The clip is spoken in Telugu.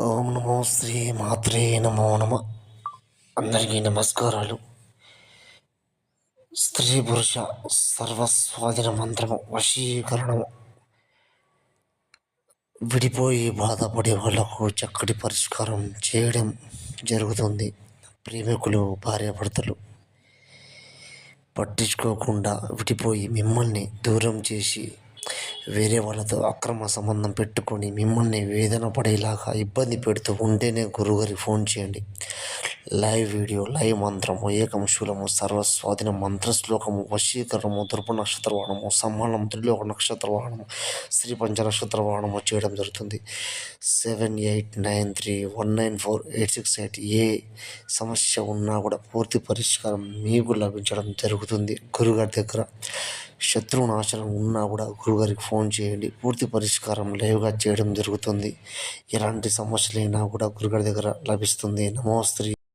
ఓం నమో శ్రీ మాత్రే నమో నమ. అందరికీ నమస్కారాలు. స్త్రీ పురుష సర్వస్వాధీన మంత్రము వశీకరణము. విడిపోయి బాధపడే వాళ్ళకు చక్కటి పరిష్కారం చేయడం జరుగుతుంది. ప్రేమికులు భార్యాభర్తలు పట్టించుకోకుండా విడిపోయి మిమ్మల్ని దూరం చేసి వేరే వాళ్ళతో అక్రమ సంబంధం పెట్టుకొని మిమ్మల్ని వేదన పడేలాగా ఇబ్బంది పెడుతూ ఉంటేనే గురుగారికి ఫోన్ చేయండి. లైవ్ వీడియో లైవ్ మంత్రము ఏకంశూలము సర్వస్వాధీన మంత్రశ్లోకము వశీకరణము దుర్భ నక్షత్ర వాహనము సమ్మానం త్రిలోక నక్షత్ర వాహనము శ్రీ పంచ నక్షత్ర వాహనము చేయడం జరుగుతుంది. Seven eight nine three one nine four eight six eight ఏ సమస్య ఉన్నా కూడా పూర్తి పరిష్కారం మీకు లభించడం జరుగుతుంది. గురుగారి దగ్గర శత్రువు నాశనం ఉన్నా కూడా గురుగారికి ఫోన్ చేయండి. పూర్తి పరిష్కారం లైవ్గా చేయడం జరుగుతుంది. ఎలాంటి సమస్యలైనా కూడా గురుగారి దగ్గర లభిస్తుంది. నమోస్త్రీ